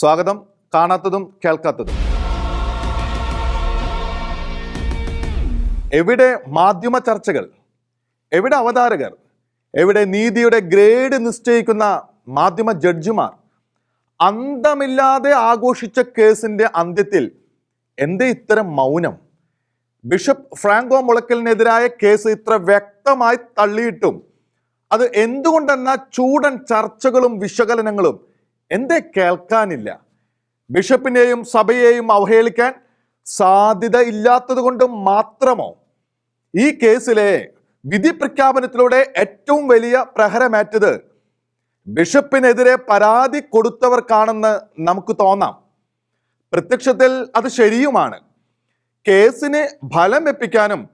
സ്വാഗതം. കാണാത്തതും കേൾക്കാത്തതും. എവിടെ മാധ്യമ ചർച്ചകൾ എവിടെ അവതാരകർ എവിടെ നീതിയുടെ ഗ്രേഡ് നിശ്ചയിക്കുന്ന മാധ്യമ ജഡ്ജിമാർ അന്തമില്ലാതെ ആഘോഷിച്ച കേസിന്റെ അന്ത്യത്തിൽ എന്തേ ഇത്തരം മൗനം? ബിഷപ്പ് ഫ്രാങ്കോ മുളക്കലിനെതിരായ കേസ് ഇത്ര വ്യക്തമായി തള്ളിയിട്ടും അത് എന്തുകൊണ്ടെന്ന ചൂടൻ ചർച്ചകളും വിശകലനങ്ങളും എന്തേ കേൾക്കാനില്ല. ബിഷപ്പിനെയും സഭയെയും അവഹേളിക്കാൻ സാധ്യത ഇല്ലാത്തത് കൊണ്ട് മാത്രമോ? ഈ കേസിലെ വിധി പ്രഖ്യാപനത്തിലൂടെ ഏറ്റവും വലിയ പ്രഹരമേറ്റത് ബിഷപ്പിനെതിരെ പരാതി കൊടുത്തവർക്കാണെന്ന് നമുക്ക് തോന്നാം. പ്രത്യക്ഷത്തിൽ അത് ശരിയുമാണ്. കേസിന് ഫലം എപ്പിക്കാനും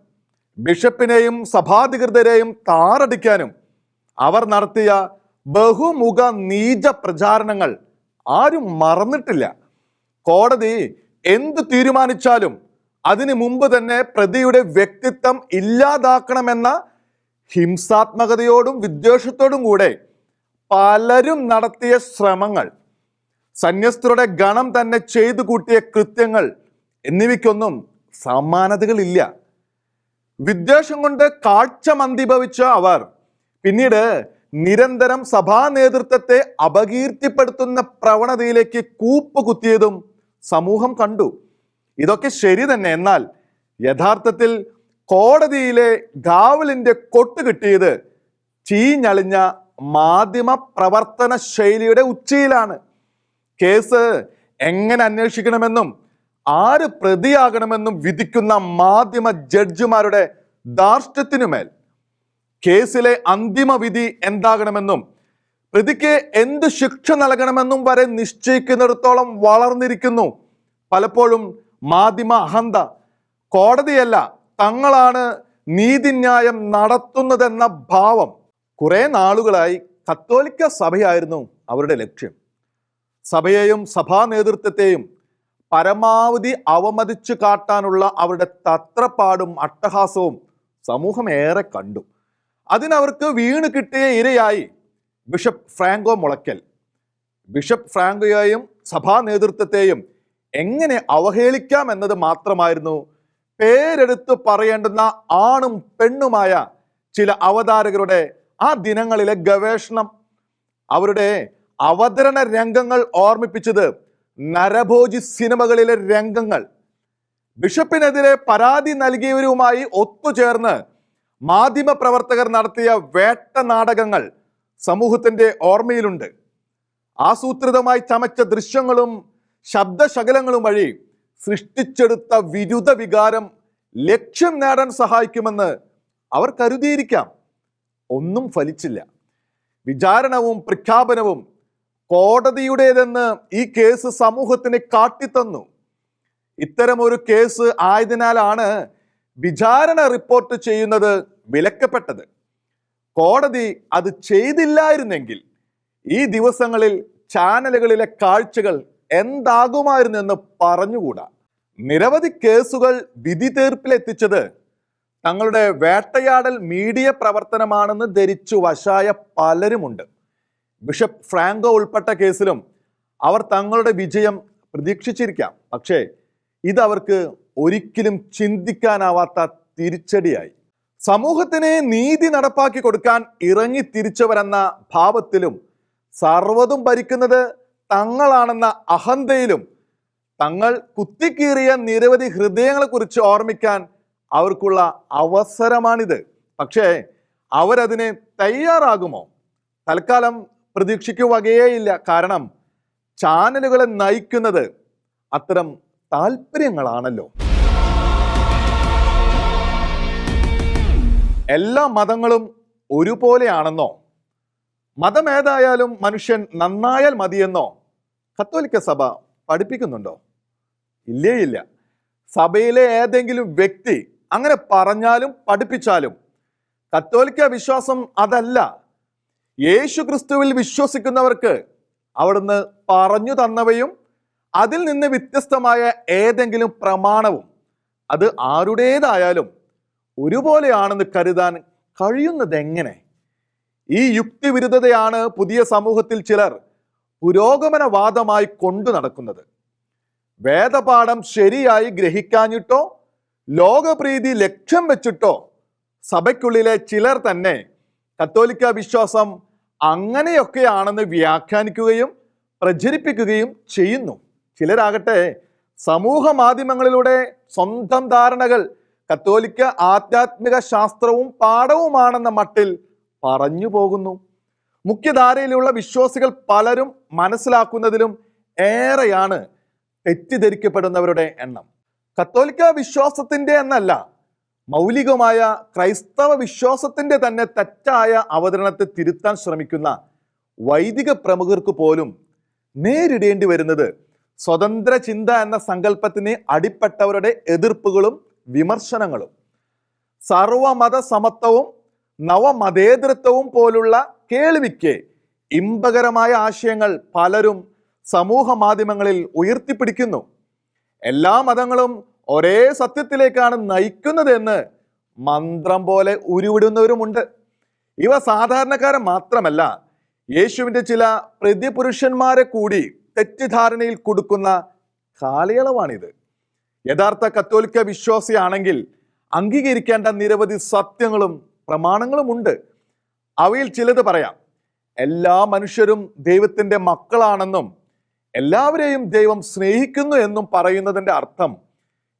ബിഷപ്പിനെയും സഭാധികൃതരെയും താറടിക്കാനും അവർ നടത്തിയ ബഹുമുഖ നീച പ്രചാരണങ്ങൾ ആരും മറന്നിട്ടില്ല. കോടതി എന്ത് തീരുമാനിച്ചാലും അതിനു മുമ്പ് തന്നെ പ്രതിയുടെ വ്യക്തിത്വം ഇല്ലാതാക്കണമെന്ന ഹിംസാത്മകതയോടും വിദ്വേഷത്തോടും കൂടെ പലരും നടത്തിയ ശ്രമങ്ങൾ സന്യസ്തരുടെ ഗണം തന്നെ ചെയ്തു കൂട്ടിയ കൃത്യങ്ങൾ എന്നിവയ്ക്കൊന്നും സമാനതകളില്ല വിദ്വേഷം കൊണ്ട് കാഴ്ച മന്ദിഭവിച്ച അവർ പിന്നീട് നിരന്തരം സഭാ നേതൃത്വത്തെ അപകീർത്തിപ്പെടുത്തുന്ന പ്രവണതയിലേക്ക് കൂപ്പ് കുത്തിയതും സമൂഹം കണ്ടു. ഇതൊക്കെ ശരി തന്നെ. എന്നാൽ യഥാർത്ഥത്തിൽ കോടതിയിലെ ഗാവലിന്റെ കൊട്ട് കിട്ടിയത് ചീഞ്ഞളിഞ്ഞ മാധ്യമ പ്രവർത്തന ശൈലിയുടെ ഉച്ചയിലാണ്. കേസ് എങ്ങനെ അന്വേഷിക്കണമെന്നും ആര് പ്രതിയാകണമെന്നും വിധിക്കുന്ന മാധ്യമ ജഡ്ജിമാരുടെ ധാർഷ്ട്യത്തിനുമേൽ കേസിലെ അന്തിമ വിധി എന്താകണമെന്നും പ്രതിക്ക് എന്ത് ശിക്ഷ നൽകണമെന്നും വരെ നിശ്ചയിക്കുന്നിടത്തോളം വളർന്നിരിക്കുന്നു. പലപ്പോഴും മാധ്യമ അഹന്ത കോടതിയല്ല തങ്ങളാണ് നീതിന്യായം നടത്തുന്നതെന്ന ഭാവം. കുറെ നാളുകളായി കത്തോലിക്ക സഭയായിരുന്നു അവരുടെ ലക്ഷ്യം. സഭയെയും സഭാ നേതൃത്വത്തെയും പരമാവധി അവമതിച്ചു കാട്ടാനുള്ള അവരുടെ തത്രപ്പാടും അട്ടഹാസവും സമൂഹം ഏറെ കണ്ടു. അതിനവർക്ക് വീണ് കിട്ടിയ ഇരയായി ബിഷപ്പ് ഫ്രാങ്കോ മുളയ്ക്കൽ. ബിഷപ്പ് ഫ്രാങ്കോയെയും സഭാ നേതൃത്വത്തെയും എങ്ങനെ അവഹേളിക്കാം എന്നത് മാത്രമായിരുന്നു പേരെടുത്ത് പറയേണ്ടുന്ന ആണും പെണ്ണുമായ ചില അവതാരകരുടെ ആ ദിനങ്ങളിലെ ഗവേഷണം. അവരുടെ അവതരണ രംഗങ്ങൾ ഓർമ്മിപ്പിച്ചത് നരഭോജി സിനിമകളിലെ രംഗങ്ങൾ. ബിഷപ്പിനെതിരെ പരാതി നൽകിയവരുമായി ഒത്തുചേർന്ന് മാധ്യമ പ്രവർത്തകർ നടത്തിയ വേട്ട നാടകങ്ങൾ സമൂഹത്തിന്റെ ഓർമ്മയിലുണ്ട്. ആസൂത്രിതമായി ചമച്ച ദൃശ്യങ്ങളും ശബ്ദശകലങ്ങളും വഴി സൃഷ്ടിച്ചെടുത്ത വിരുദ്ധ വികാരം ലക്ഷ്യം നേടാൻ സഹായിക്കുമെന്ന് അവർ കരുതിയിരിക്കാം. ഒന്നും ഫലിച്ചില്ല. വിചാരണവും പ്രഖ്യാപനവും കോടതിയുടേതെന്ന് ഈ കേസ് സമൂഹത്തിന് കാട്ടിത്തന്നു. ഇത്തരമൊരു കേസ് ആയതിനാലാണ് വിചാരണ റിപ്പോർട്ട് ചെയ്യുന്നത് വിലക്കപ്പെട്ടത്. കോടതി അത് ചെയ്തില്ലായിരുന്നെങ്കിൽ ഈ ദിവസങ്ങളിൽ ചാനലുകളിലെ കാഴ്ചകൾ എന്താകുമായിരുന്നെന്ന് പറഞ്ഞുകൂടാ. നിരവധി കേസുകൾ വിധി തീർപ്പിലെത്തിച്ചത് തങ്ങളുടെ വേട്ടയാടൽ മീഡിയ പ്രവർത്തനമാണെന്ന് ധരിച്ചു വശായ പലരുമുണ്ട്. ബിഷപ്പ് ഫ്രാങ്കോ ഉൾപ്പെട്ട കേസിലും അവർ തങ്ങളുടെ വിജയം പ്രതീക്ഷിച്ചിരിക്കാം. പക്ഷേ ഇത് അവർക്ക് ഒരിക്കലും ചിന്തിക്കാനാവാത്ത തിരിച്ചടിയായി. സമൂഹത്തിന് നീതി നടപ്പാക്കി കൊടുക്കാൻ ഇറങ്ങി തിരിച്ചവരെന്ന ഭാവത്തിലും സർവതും ഭരിക്കുന്നത് തങ്ങളാണെന്ന അഹന്തയിലും തങ്ങൾ കുത്തിക്കീറിയ നിരവധി ഹൃദയങ്ങളെക്കുറിച്ച് ഓർമ്മിക്കാൻ അവർക്കുള്ള അവസരമാണിത്. പക്ഷേ അവരതിന് തയ്യാറാകുമോ? തൽക്കാലം പ്രതീക്ഷിക്കുകയേയില്ല കാരണം ചാനലുകളെ നയിക്കുന്നത് അത്തരം താല്പര്യങ്ങളാണല്ലോ എല്ലാ മതങ്ങളും ഒരുപോലെയാണെന്നോ? മതമേതായാലും മനുഷ്യൻ നന്നായാൽ മതിയെന്നോ കത്തോലിക്ക സഭ പഠിപ്പിക്കുന്നുണ്ടോ? ഇല്ലേ ഇല്ല. സഭയിലെ ഏതെങ്കിലും വ്യക്തി അങ്ങനെ പറഞ്ഞാലും പഠിപ്പിച്ചാലും കത്തോലിക്ക വിശ്വാസം അതല്ല. യേശു ക്രിസ്തുവിൽ വിശ്വസിക്കുന്നവർക്ക് അവിടുന്ന് പറഞ്ഞു തന്നവയും അതിൽ നിന്ന് വ്യത്യസ്തമായ ഏതെങ്കിലും പ്രമാണവും അത് ആരുടേതായാലും ഒരുപോലെയാണെന്ന് കരുതാൻ കഴിയുന്നത് എങ്ങനെ? ഈ യുക്തിവിരുദ്ധതയാണ് പുതിയ സമൂഹത്തിൽ ചിലർ പുരോഗമനവാദമായി കൊണ്ടു നടക്കുന്നത്. വേദപാഠം ശരിയായി ഗ്രഹിക്കാഞ്ഞിട്ടോ ലോകപ്രീതി ലക്ഷ്യം വെച്ചിട്ടോ സഭയ്ക്കുള്ളിലെ ചിലർ തന്നെ കത്തോലിക്ക വിശ്വാസം അങ്ങനെയൊക്കെയാണെന്ന് വ്യാഖ്യാനിക്കുകയും പ്രചരിപ്പിക്കുകയും ചെയ്യുന്നു. ചിലരാകട്ടെ സമൂഹ മാധ്യമങ്ങളിലൂടെ സ്വന്തം ധാരണകൾ കത്തോലിക്ക ആധ്യാത്മിക ശാസ്ത്രവും പാഠവുമാണെന്ന മട്ടിൽ പറഞ്ഞു പോകുന്നു. മുഖ്യധാരയിലുള്ള വിശ്വാസികൾ പലരും മനസ്സിലാക്കുന്നതിലും ഏറെയാണ് തെറ്റിദ്ധരിക്കപ്പെടുന്നവരുടെ എണ്ണം. കത്തോലിക്ക വിശ്വാസത്തിന്റെ എന്നല്ല മൗലികമായ ക്രൈസ്തവ വിശ്വാസത്തിന്റെ തന്നെ തെറ്റായ അവതരണത്തെ തിരുത്താൻ ശ്രമിക്കുന്ന വൈദിക പ്രമുഖർക്ക് പോലും നേരിടേണ്ടി വരുന്നത് സ്വതന്ത്ര ചിന്ത എന്ന സങ്കല്പത്തിന് അടിപ്പെട്ടവരുടെ എതിർപ്പുകളും വിമർശനങ്ങളും സർവമത സമത്വവും നവമതേതൃത്വവും പോലുള്ള കേൾവിക്ക് ഇമ്പകരമായ ആശയങ്ങൾ പലരും സമൂഹ മാധ്യമങ്ങളിൽ ഉയർത്തിപ്പിടിക്കുന്നു. എല്ലാ മതങ്ങളും ഒരേ സത്യത്തിലേക്കാണ് നയിക്കുന്നതെന്ന് മന്ത്രം പോലെ ഉരുവിടുന്നവരുമുണ്ട്. ഇവ സാധാരണക്കാരൻ മാത്രമല്ല യേശുവിന്റെ ചില പ്രതിപുരുഷന്മാരെ കൂടി തെറ്റിദ്ധാരണയിൽ കൊടുക്കുന്ന കാലയളവാണിത്. യഥാർത്ഥ കത്തോലിക്ക വിശ്വാസിയാണെങ്കിൽ അംഗീകരിക്കേണ്ട നിരവധി സത്യങ്ങളും പ്രമാണങ്ങളും ഉണ്ട്. അവയിൽ ചിലത് പറയാം. എല്ലാ മനുഷ്യരും ദൈവത്തിന്റെ മക്കളാണെന്നും എല്ലാവരെയും ദൈവം സ്നേഹിക്കുന്നു എന്നും പറയുന്നതിന്റെ അർത്ഥം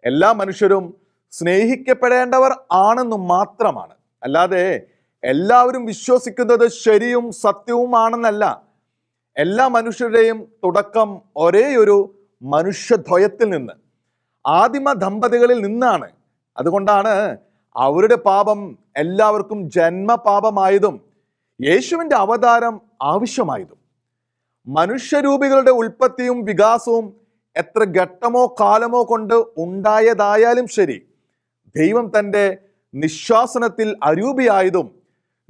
എല്ലാ മനുഷ്യരും സ്നേഹിക്കപ്പെടേണ്ടവർ ആണെന്നും മാത്രമാണ്. അല്ലാതെ എല്ലാവരും വിശ്വസിക്കുന്നത് ശരിയും സത്യവുമാണെന്നല്ല. എല്ലാ മനുഷ്യരുടെയും തുടക്കം ഒരേയൊരു മനുഷ്യദ്വയത്തിൽ നിന്ന്. ആദിമ ദമ്പതികളിൽ നിന്നാണ്. അതുകൊണ്ടാണ് അവരുടെ പാപം എല്ലാവർക്കും ജന്മപാപമായതും യേശുവിന്റെ അവതാരം ആവശ്യമായതും. മനുഷ്യരൂപികളുടെ ഉൽപ്പത്തിയും വികാസവും എത്ര ഘട്ടമോ കാലമോ കൊണ്ട് ഉണ്ടായതായാലും ശരി ദൈവം തന്റെ നിശ്വാസനത്തിൽ അരൂപിയായതും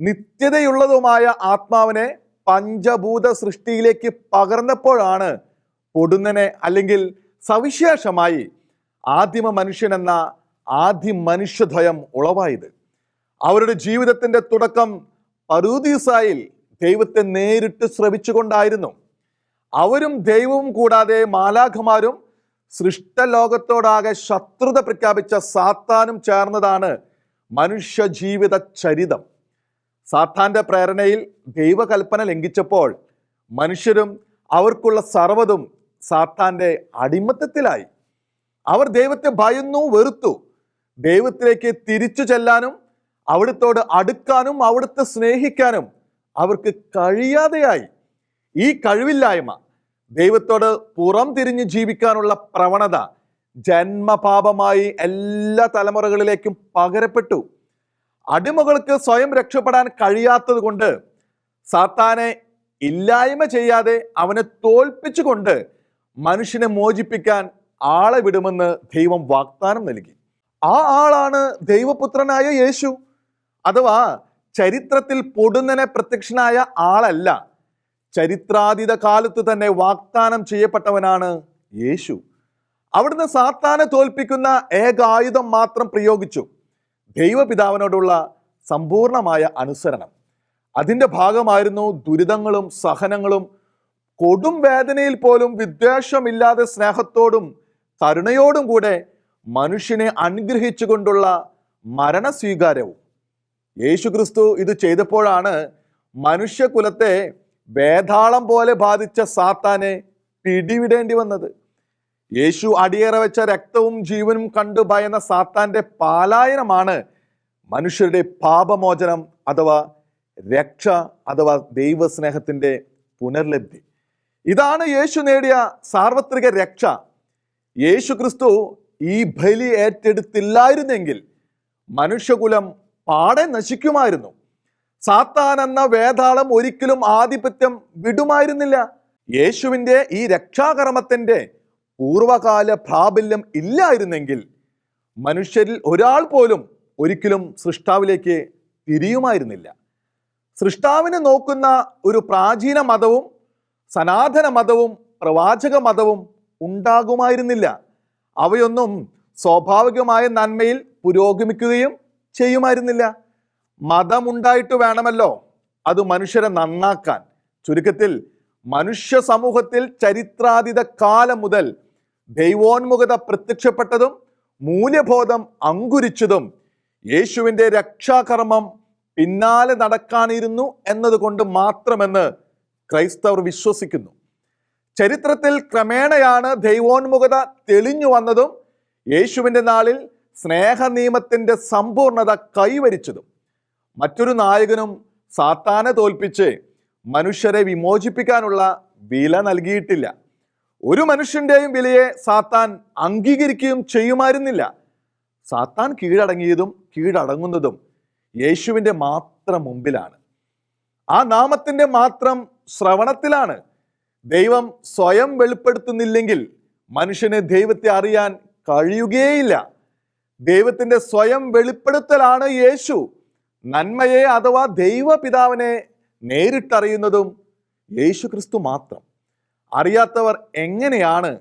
നിത്യതയുള്ളതുമായ ആത്മാവിനെ പഞ്ചഭൂത സൃഷ്ടിയിലേക്ക് പകർന്നപ്പോഴാണ് പൊടുന്നനെ അല്ലെങ്കിൽ സവിശേഷമായി ആദിമ മനുഷ്യൻ എന്ന ആദ്യ മനുഷ്യദ്വയം ഉളവായത്. അവരുടെ ജീവിതത്തിന്റെ തുടക്കം പരൂദീസായിൽ ദൈവത്തെ നേരിട്ട് ശ്രവിച്ചുകൊണ്ടായിരുന്നു അവരും ദൈവവും കൂടാതെ മാലാഖമാരും സൃഷ്ടലോകത്തോടാകെ ശത്രുത പ്രഖ്യാപിച്ച സാത്താനും ചേർന്നതാണ് മനുഷ്യ ജീവിത ചരിതം. സാത്താന്റെ പ്രേരണയിൽ ദൈവകൽപ്പന ലംഘിച്ചപ്പോൾ മനുഷ്യരും അവർക്കുള്ള സർവതും സാത്താന്റെ അടിമത്തത്തിലായി. അവർ ദൈവത്തെ ഭയന്നു വെറുത്തു. ദൈവത്തിലേക്ക് തിരിച്ചു ചെല്ലാനും അവിടുത്തോട് അടുക്കാനും അവിടുത്തെ സ്നേഹിക്കാനും അവർക്ക് കഴിയാതെയായി. ഈ കഴിവില്ലായ്മ ദൈവത്തോട് പുറം തിരിഞ്ഞ് ജീവിക്കാനുള്ള പ്രവണത ജന്മപാപമായി എല്ലാ തലമുറകളിലേക്കും പകരപ്പെട്ടു. അടിമകൾക്ക് സ്വയം രക്ഷപ്പെടാൻ കഴിയാത്തത് കൊണ്ട് സാത്താനെ ഇല്ലായ്മ ചെയ്യാതെ അവനെ തോൽപ്പിച്ചുകൊണ്ട് മനുഷ്യനെ മോചിപ്പിക്കാൻ ആളെ വിടുമെന്ന് ദൈവം വാഗ്ദാനം നൽകി. ആ ആളാണ് ദൈവപുത്രനായ യേശു. അഥവാ ചരിത്രത്തിൽ പൊടുന്നനെ പ്രത്യക്ഷനായ ആളല്ല. ചരിത്രാതീത കാലത്ത് തന്നെ വാഗ്ദാനം ചെയ്യപ്പെട്ടവനാണ് യേശു. അവിടുന്ന് സാത്താനെ തോൽപ്പിക്കുന്ന ഏകായുധം മാത്രം പ്രയോഗിച്ചു. ദൈവപിതാവിനോടുള്ള സമ്പൂർണമായ അനുസരണം. അതിന്റെ ഭാഗമായിരുന്നു ദുരിതങ്ങളും സഹനങ്ങളും. കൊടും വേദനയിൽ പോലും വിദ്വേഷമില്ലാതെ സ്നേഹത്തോടും കരുണയോടും കൂടെ മനുഷ്യനെ അനുഗ്രഹിച്ചുകൊണ്ടുള്ള മരണസ്വീകാരവും. യേശുക്രിസ്തു ഇത് ചെയ്തപ്പോഴാണ് മനുഷ്യകുലത്തെ വേതാളം പോലെ ബാധിച്ച സാത്താനെ പിടിവിടേണ്ടി വന്നത്. യേശു അടിയേറെ വെച്ച രക്തവും ജീവനും കണ്ടു ഭയന്ന സാത്താന്റെ പാലായനമാണ് മനുഷ്യരുടെ പാപമോചനം അഥവാ രക്ഷ അഥവാ ദൈവസ്നേഹത്തിന്റെ പുനർലബ്ധി. ഇതാണ് യേശു നേടിയ സാർവത്രിക രക്ഷ. യേശു ക്രിസ്തു ഈ ബലി ഏറ്റെടുത്തില്ലായിരുന്നെങ്കിൽ മനുഷ്യകുലം പാടെ നശിക്കുമായിരുന്നു. സാത്താൻ എന്ന വേതാളം ഒരിക്കലും ആധിപത്യം വിടുമായിരുന്നില്ല. യേശുവിന്റെ ഈ രക്ഷാകർമ്മത്തിന്റെ പൂർവകാല പ്രാബല്യം ഇല്ലായിരുന്നെങ്കിൽ മനുഷ്യരിൽ ഒരാൾ പോലും ഒരിക്കലും സൃഷ്ടാവിലേക്ക് തിരിയുമായിരുന്നില്ല. സൃഷ്ടാവിനെ നോക്കുന്ന ഒരു പ്രാചീന മതവും സനാതന മതവും പ്രവാചക മതവും ഉണ്ടാകുമായിരുന്നില്ല. അവയൊന്നും സ്വാഭാവികമായ നന്മയിൽ പുരോഗമിക്കുകയും ചെയ്യുമായിരുന്നില്ല. മതമുണ്ടായിട്ട് വേണമല്ലോ അത് മനുഷ്യരെ നന്നാക്കാൻ. ചുരുക്കത്തിൽ മനുഷ്യ സമൂഹത്തിൽ ചരിത്രാതീത കാലം മുതൽ ദൈവോന്മുഖത പ്രത്യക്ഷപ്പെട്ടതും മൂല്യബോധം അങ്കുരിച്ചതും യേശുവിന്റെ രക്ഷാകർമ്മം പിന്നാലെ നടക്കാനിരുന്നു എന്നതുകൊണ്ട് മാത്രമെന്ന് ക്രൈസ്തവർ വിശ്വസിക്കുന്നു. ചരിത്രത്തിൽ ക്രമേണയാണ് ദൈവോന്മുഖത തെളിഞ്ഞു വന്നതും യേശുവിന്റെ നാളിൽ സ്നേഹനിയമത്തിന്റെ സമ്പൂർണത കൈവരിച്ചതും. മറ്റൊരു നായകനും സാത്താനെ തോൽപ്പിച്ച് മനുഷ്യരെ വിമോചിപ്പിക്കാനുള്ള വില നൽകിയിട്ടില്ല. ഒരു മനുഷ്യന്റെയും വിലയെ സാത്താൻ അംഗീകരിക്കുകയും ചെയ്യുമായിരുന്നില്ല. സാത്താൻ കീഴടങ്ങിയതും കീഴടങ്ങുന്നതും യേശുവിന്റെ മാത്രം മുമ്പിലാണ്. ആ നാമത്തിന്റെ മാത്രം ശ്രവണത്തിലാണ് ദൈവം സ്വയം വെളിപ്പെടുത്തുന്നില്ലെങ്കിൽ മനുഷ്യന് ദൈവത്തെ അറിയാൻ കഴിയുകയില്ല. ദൈവത്തിന്റെ സ്വയം വെളിപ്പെടുത്തലാണ് യേശു. നന്മയെ അഥവാ ദൈവപിതാവിനെ നേരിട്ടറിയുന്നതും യേശു ക്രിസ്തു മാത്രം. അറിയാത്തവർ എങ്ങനെയാണ്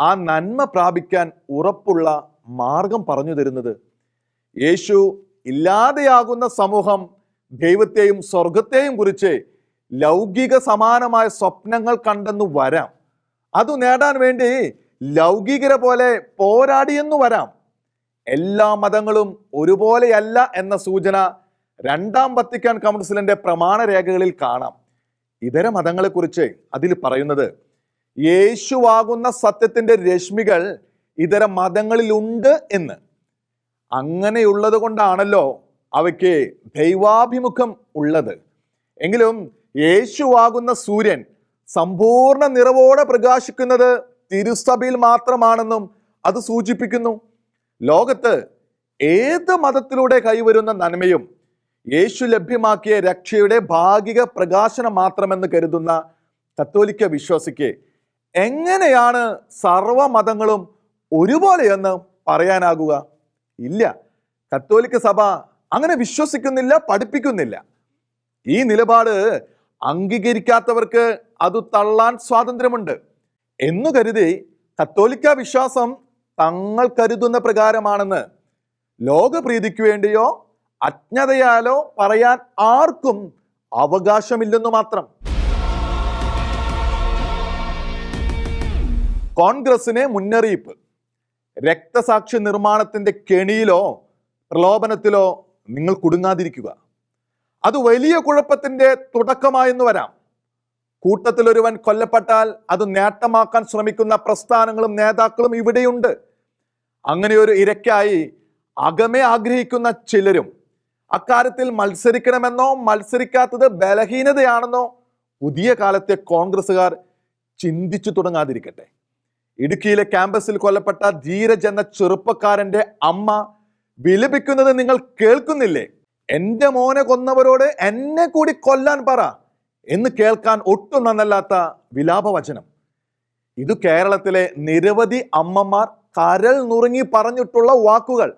ആ നന്മ പ്രാപിക്കാൻ ഉറപ്പുള്ള മാർഗം പറഞ്ഞു തരുന്നത്? യേശു ഇല്ലാതെയാകുന്ന സമൂഹം ദൈവത്തെയും സ്വർഗത്തെയും കുറിച്ച് ലൗകിക സമാനമായ സ്വപ്നങ്ങൾ കണ്ടെന്ന് വരാം. അത് നേടാൻ വേണ്ടി ലൗകികരെ പോലെ പോരാടിയെന്നു വരാം. എല്ലാ മതങ്ങളും ഒരുപോലെയല്ല എന്ന സൂചന രണ്ടാം വത്തിക്കാൻ കൗൺസിലിന്റെ പ്രമാണ രേഖകളിൽ കാണാം. ഇതര മതങ്ങളെക്കുറിച്ച് അതിൽ പറയുന്നത് യേശുവാകുന്ന സത്യത്തിന്റെ രശ്മികൾ ഇതര മതങ്ങളിലുണ്ട് എന്ന്. അങ്ങനെയുള്ളത് കൊണ്ടാണല്ലോ അവയ്ക്ക് ദൈവാഭിമുഖം ഉള്ളത്. എങ്കിലും യേശുവാകുന്ന സൂര്യൻ സമ്പൂർണ നിറവോടെ പ്രകാശിക്കുന്നത് തിരുസഭയിൽ മാത്രമാണെന്നും അത് സൂചിപ്പിക്കുന്നു. ലോകത്ത് ഏത് മതത്തിലൂടെ കൈവരുന്ന നന്മയും യേശു ലഭ്യമാക്കിയ രക്ഷയുടെ ഭാഗിക പ്രകാശനം മാത്രമെന്ന് കരുതുന്ന കത്തോലിക്ക വിശ്വാസിക്ക് എങ്ങനെയാണ് സർവമതങ്ങളും ഒരുപോലെയെന്ന് പറയാനാകുക? ഇല്ല. കത്തോലിക്ക സഭ അങ്ങനെ വിശ്വസിക്കുന്നില്ല പഠിപ്പിക്കുന്നില്ല. ഈ നിലപാട് അംഗീകരിക്കാത്തവർക്ക് അത് തള്ളാൻ സ്വാതന്ത്ര്യമുണ്ട്. എന്നു കരുതി കത്തോലിക്ക വിശ്വാസം തങ്ങൾ കരുതുന്ന പ്രകാരമാണെന്ന് ലോകപ്രീതിക്ക് വേണ്ടിയോ അജ്ഞതയാലോ പറയാൻ ആർക്കും അവകാശമില്ലെന്നു മാത്രം. കോൺഗ്രസിനെ മുന്നറിയിപ്പ്. രക്തസാക്ഷി നിർമ്മാണത്തിന്റെ കെണിയിലോ പ്രലോഭനത്തിലോ നിങ്ങൾ കുടുങ്ങാതിരിക്കുക. അത് വലിയ കുഴപ്പത്തിന്റെ തുടക്കമായെന്ന് വരാം. കൂട്ടത്തിൽ ഒരുവൻ കൊല്ലപ്പെട്ടാൽ അത് നേട്ടമാക്കാൻ ശ്രമിക്കുന്ന പ്രസ്ഥാനങ്ങളും നേതാക്കളും ഇവിടെയുണ്ട്. അങ്ങനെ ഒരു ഇരക്കായി അകമേ ആഗ്രഹിക്കുന്ന ചിലരും അക്കാര്യത്തിൽ മത്സരിക്കണമെന്നോ മത്സരിക്കാത്തത് ബലഹീനതയാണെന്നോ പുതിയ കാലത്തെ കോൺഗ്രസ്സുകാർ ചിന്തിച്ചു തുടങ്ങാതിരിക്കട്ടെ. ഇടുക്കിയിലെ ക്യാമ്പസിൽ കൊല്ലപ്പെട്ട ധീരജ് എന്ന ചെറുപ്പക്കാരന്റെ അമ്മ വിലപിക്കുന്നത് നിങ്ങൾ കേൾക്കുന്നില്ലേ? എന്റെ മോനെ കൊന്നവരോട് എന്നെ കൂടി കൊല്ലാൻ പറ എന്ന് കേൾക്കാൻ ഒട്ടും നന്നല്ലാത്ത വിലാപവചനം. ഇത് കേരളത്തിലെ നിരവധി അമ്മമാർ കരൽ നുറുങ്ങി പറഞ്ഞിട്ടുള്ള വാക്കുകൾ.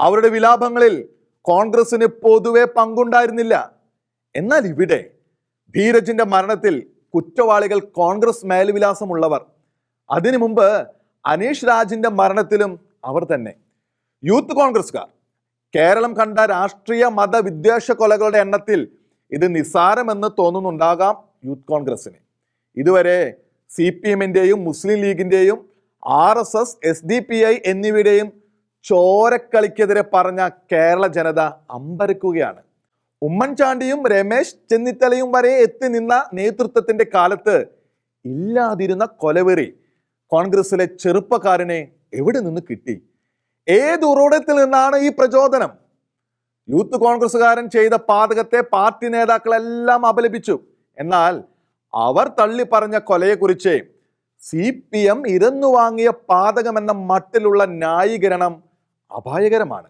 അവരുടെ വിലാപങ്ങളിൽ കോൺഗ്രസിന് പൊതുവെ പങ്കുണ്ടായിരുന്നില്ല. എന്നാൽ ഇവിടെ ധീരജിന്റെ മരണത്തിൽ കുറ്റവാളികൾ കോൺഗ്രസ് മേൽവിലാസമുള്ളവർ. അതിനു മുമ്പ് അനീഷ് രാജിന്റെ മരണത്തിലും അവർ തന്നെ. യൂത്ത് കോൺഗ്രസ്സുകാർ കേരളം കണ്ട രാഷ്ട്രീയ മത വിദ്വേഷ കൊലകളുടെ എണ്ണത്തിൽ ഇത് നിസ്സാരമെന്ന് തോന്നുന്നുണ്ടാകാം യൂത്ത് കോൺഗ്രസിന് ഇതുവരെ സി പി എമ്മിന്റെയും Muslim ലീഗിന്റെയും R S S S D P I എന്നിവയുടെയും ചോരക്കളിക്കെതിരെ പറഞ്ഞ കേരള ജനത അമ്പരക്കുകയാണ്. ഉമ്മൻചാണ്ടിയും രമേശ് ചെന്നിത്തലയും വരെ എത്തി നിന്ന നേതൃത്വത്തിന്റെ കാലത്ത് ഇല്ലാതിരുന്ന കൊലവെറി കോൺഗ്രസിലെ ചെറുപ്പക്കാരനെ എവിടെ നിന്ന് കിട്ടി? ഏത് ഉറവിടത്തിൽ നിന്നാണ് ഈ പ്രചോദനം? യൂത്ത് കോൺഗ്രസ്സുകാരൻ ചെയ്ത പാതകത്തെ പാർട്ടി നേതാക്കളെല്ലാം അപലപിച്ചു. എന്നാൽ അവർ തള്ളി പറഞ്ഞ കൊലയെക്കുറിച്ച് സി പി എം ഇരന്നു വാങ്ങിയ പാതകമെന്ന മട്ടിലുള്ള ന്യായീകരണം അപായകരമാണ്.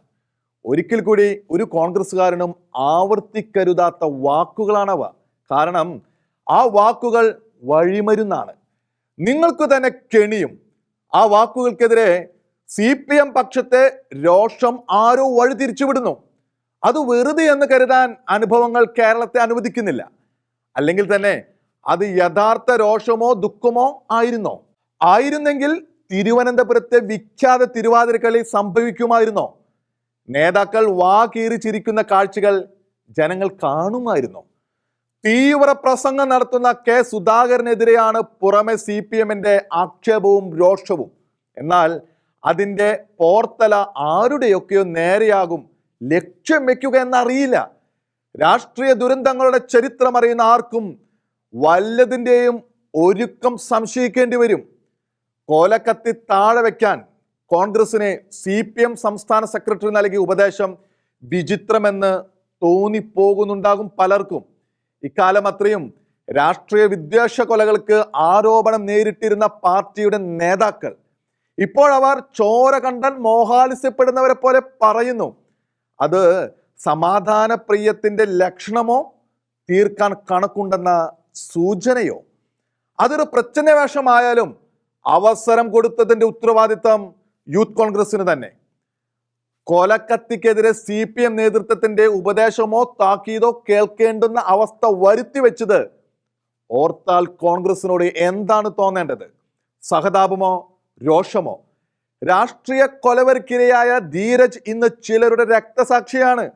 ഒരിക്കൽ കൂടി ഒരു കോൺഗ്രസ്സുകാരനും ആവർത്തിക്കരുതാത്ത വാക്കുകളാണവ. കാരണം ആ വാക്കുകൾ വഴിമരുന്നാണ്. നിങ്ങൾക്ക് തന്നെ കെണിയും. ആ വാക്കുകൾക്കെതിരെ സി പി എം പക്ഷത്തെ രോഷം ആരോ വഴി തിരിച്ചുവിടുന്നു അത് വെറുതെ എന്ന് കരുതാൻ അനുഭവങ്ങൾ കേരളത്തെ അനുവദിക്കുന്നില്ല. അല്ലെങ്കിൽ തന്നെ അത് യഥാർത്ഥ രോഷമോ ദുഃഖമോ ആയിരുന്നോ? ആയിരുന്നെങ്കിൽ തിരുവനന്തപുരത്തെ വിഖ്യാത തിരുവാതിരക്കളി സംഭവിക്കുമായിരുന്നോ? നേതാക്കൾ വാ കീറി ചിരിക്കുന്ന കാഴ്ചകൾ ജനങ്ങൾ കാണുമായിരുന്നോ? തീവ്ര പ്രസംഗം നടത്തുന്ന കെ സുധാകരനെതിരെയാണ് പുറമെ സി പി എമ്മിന്റെ ആക്ഷേപവും രോഷവും. എന്നാൽ അതിന്റെ പോർത്തല ആരുടെയൊക്കെയോ നേരെയാകും ലക്ഷ്യം വെക്കുക എന്നറിയില്ല. രാഷ്ട്രീയ ദുരന്തങ്ങളുടെ ചരിത്രം അറിയുന്ന ആർക്കും വല്ലതിന്റെയും ഒരുക്കം സംശയിക്കേണ്ടി വരും. കോലക്കത്തി താഴെ വയ്ക്കാൻ കോൺഗ്രസിനെ സി പി എം സംസ്ഥാന സെക്രട്ടറി നൽകിയ ഉപദേശം വിചിത്രമെന്ന് തോന്നിപ്പോകുന്നുണ്ടാകും പലർക്കും. ഇക്കാലം അത്രയും രാഷ്ട്രീയ വിദ്വേഷ കൊലകൾക്ക് ആരോപണം നേരിട്ടിരുന്ന പാർട്ടിയുടെ നേതാക്കൾ ഇപ്പോൾ അവർ ചോര കണ്ടൻ മോഹാലിസ്യപ്പെടുന്നവരെ പോലെ പറയുന്നു. അത് സമാധാന പ്രിയത്തിന്റെ ലക്ഷണമോ തീർക്കാൻ കണക്കുണ്ടെന്ന സൂചനയോ? അതൊരു പ്രച്ഛന്നവേഷമായാലും അവസരം കൊടുത്തതിന്റെ ഉത്തരവാദിത്തം യൂത്ത് കോൺഗ്രസിന് തന്നെ. കൊലക്കത്തിക്കെതിരെ സി പി എം നേതൃത്വത്തിന്റെ ഉപദേശമോ താക്കീതോ കേൾക്കേണ്ടുന്ന അവസ്ഥ വരുത്തി വെച്ചത് ഓർത്താൽ കോൺഗ്രസിനോട് എന്താണ് തോന്നേണ്ടത്? സഹതാപമോ രോഷമോ? രാഷ്ട്രീയ കൊലവർക്കിരയായ ധീരജ് ഇന്ന് ചിലരുടെ രക്തസാക്ഷിയാണ്.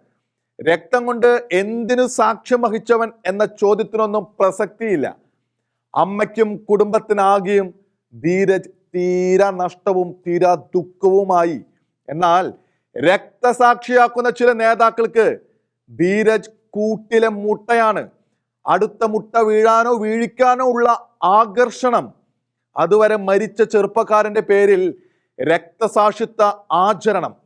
രക്തം കൊണ്ട് എന്തിനു സാക്ഷ്യം വഹിച്ചവൻ എന്ന ചോദ്യത്തിനൊന്നും പ്രസക്തിയില്ല. അമ്മയ്ക്കും കുടുംബത്തിനാകെയും ധീരജ് തീരാ നഷ്ടവും തീരാ ദുഃഖവുമായി. എന്നാൽ രക്തസാക്ഷിയാക്കുന്ന ചില നേതാക്കൾക്ക് ധീരജ് കൂട്ടിലെ മുട്ടയാണ്. അടുത്ത മുട്ട വീഴാനോ വീഴിക്കാനോ ഉള്ള ആകർഷണം. അതുവരെ മരിച്ച ചെറുപ്പക്കാരന്റെ പേരിൽ രക്തസാക്ഷിത്വ ആചരണം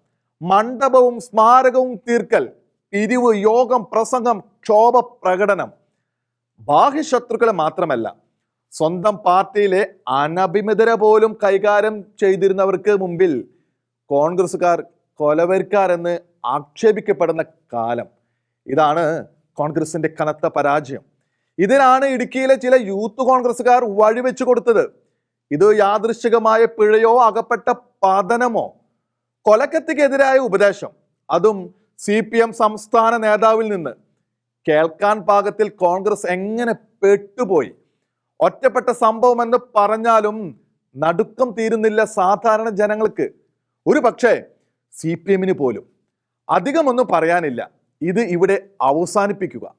മണ്ഡപവും സ്മാരകവും തീർക്കൽ പിരിവ് യോഗം പ്രസംഗം ക്ഷോഭ പ്രകടനം. ബാഹ്യശത്രുക്കളെ മാത്രമല്ല സ്വന്തം പാർട്ടിയിലെ അനഭിമിതരെ പോലും കൈകാര്യം ചെയ്തിരുന്നവർക്ക് മുമ്പിൽ കോൺഗ്രസ്സുകാർ കൊലവരിക്കാരെന്ന് ആക്ഷേപിക്കപ്പെടുന്ന കാലം. ഇതാണ് കോൺഗ്രസിന്റെ കനത്ത പരാജയം. ഇതിനാണ് ഇടുക്കിയിലെ ചില യൂത്ത് കോൺഗ്രസ്സുകാർ വഴിവെച്ചു കൊടുത്തത്. ഇത് യാദൃശികമായ പിഴയോ അകപ്പെട്ട പതനമോ? കൊലക്കത്തിക്കെതിരായ ഉപദേശം. അതും സി പി എം സംസ്ഥാന നേതാവിൽ നിന്ന്. കേൾക്കാൻ പാകത്തിൽ കോൺഗ്രസ് എങ്ങനെ പെട്ടുപോയി? ഒറ്റപ്പെട്ട സംഭവം എന്ന് പറഞ്ഞാലും നടുക്കം തീരുന്നില്ല സാധാരണ ജനങ്ങൾക്ക്. ഒരു പക്ഷേ സി പി എമ്മിന് പോലും. അധികമൊന്നും പറയാനില്ല. ഇത് ഇവിടെ അവസാനിപ്പിക്കുക.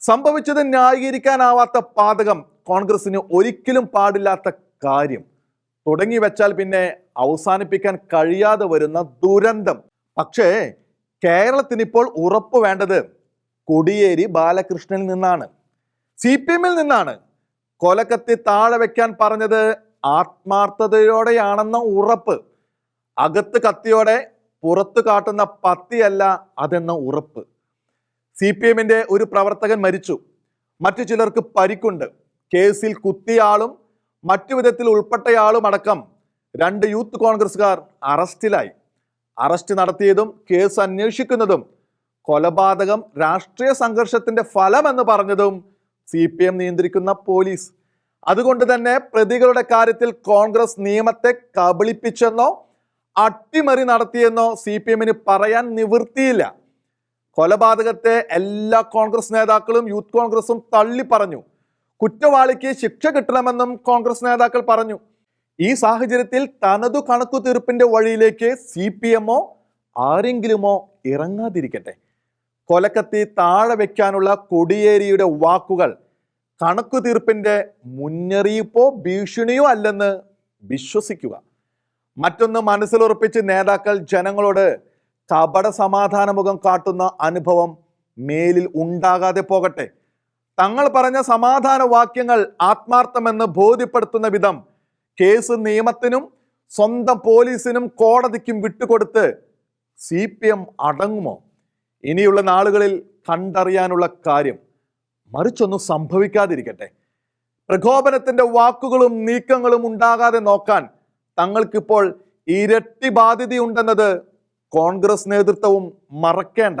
സംഭവിച്ചത് ന്യായീകരിക്കാനാവാത്ത പാതകം കോൺഗ്രസിന് ഒരിക്കലും പാടില്ലാത്ത കാര്യം. തുടങ്ങി വെച്ചാൽ പിന്നെ അവസാനിപ്പിക്കാൻ കഴിയാതെ വരുന്ന ദുരന്തം. പക്ഷേ കേരളത്തിന് ഇപ്പോൾ ഉറപ്പ് വേണ്ടത് കൊടിയേരി ബാലകൃഷ്ണനിൽ നിന്നാണ്. സി പി എമ്മിൽ നിന്നാണ്. കൊലക്കത്തി താഴെ വെക്കാൻ പറഞ്ഞത് ആത്മാർത്ഥതയോടെയാണെന്ന ഉറപ്പ്. അകത്ത് കത്തിയോടെ പുറത്തു കാട്ടുന്ന പത്തിയല്ല അതെന്ന ഉറപ്പ്. സി പി എമ്മിന്റെ ഒരു പ്രവർത്തകൻ മരിച്ചു. മറ്റു ചിലർക്ക് പരിക്കുണ്ട്. കേസിൽ കുത്തിയാളും മറ്റു വിധത്തിൽ ഉൾപ്പെട്ടയാളും അടക്കം രണ്ട് യൂത്ത് കോൺഗ്രസ്സുകാർ അറസ്റ്റിലായി. അറസ്റ്റ് നടത്തിയതും കേസ് അന്വേഷിക്കുന്നതും കൊലപാതകം രാഷ്ട്രീയ സംഘർഷത്തിന്റെ ഫലമെന്ന് പറഞ്ഞതും സി പി എം നിയന്ത്രിക്കുന്ന പോലീസ്. അതുകൊണ്ട് തന്നെ പ്രതികളുടെ കാര്യത്തിൽ കോൺഗ്രസ് നിയമത്തെ കബളിപ്പിച്ചെന്നോ അട്ടിമറി നടത്തിയെന്നോ സി പി എമ്മിന് പറയാൻ നിവൃത്തിയില്ല. കൊലപാതകത്തെ എല്ലാ കോൺഗ്രസ് നേതാക്കളും യൂത്ത് കോൺഗ്രസും തള്ളി പറഞ്ഞു കുറ്റവാളിക്ക് ശിക്ഷ കിട്ടണമെന്നും കോൺഗ്രസ് നേതാക്കൾ പറഞ്ഞു. ഈ സാഹചര്യത്തിൽ തനതു കണക്കു തീർപ്പിന്റെ വഴിയിലേക്ക് സി പി എമ്മോ ആരെങ്കിലുമോ ഇറങ്ങാതിരിക്കട്ടെ. കൊലക്കത്തി താഴെ വെക്കാനുള്ള കൊടിയേരിയുടെ വാക്കുകൾ കണക്കു തീർപ്പിന്റെ മുന്നറിയിപ്പോ ഭീഷണിയോ അല്ലെന്ന് വിശ്വസിക്കുക. മറ്റൊന്ന് മനസ്സിലുറപ്പിച്ച് നേതാക്കൾ ജനങ്ങളോട് കപട സമാധാന മുഖം കാട്ടുന്ന അനുഭവം മേലിൽ ഉണ്ടാകാതെ പോകട്ടെ. തങ്ങൾ പറഞ്ഞ സമാധാന വാക്യങ്ങൾ ആത്മാർത്ഥമെന്ന് ബോധ്യപ്പെടുത്തുന്ന വിധം കേസ് നിയമത്തിനും സ്വന്തം പോലീസിനും കോടതിക്കും വിട്ടുകൊടുത്ത് സി പി എം അടങ്ങുമോ? ഇനിയുള്ള നാളുകളിൽ കണ്ടറിയാനുള്ള കാര്യം മറിച്ചൊന്നും സംഭവിക്കാതിരിക്കട്ടെ. പ്രകോപനത്തിന്റെ വാക്കുകളും നീക്കങ്ങളും ഉണ്ടാകാതെ നോക്കാൻ തങ്ങൾക്കിപ്പോൾ ഇരട്ടി ബാധ്യതയുണ്ടെന്നത് കോൺഗ്രസ് നേതൃത്വവും മറക്കേണ്ട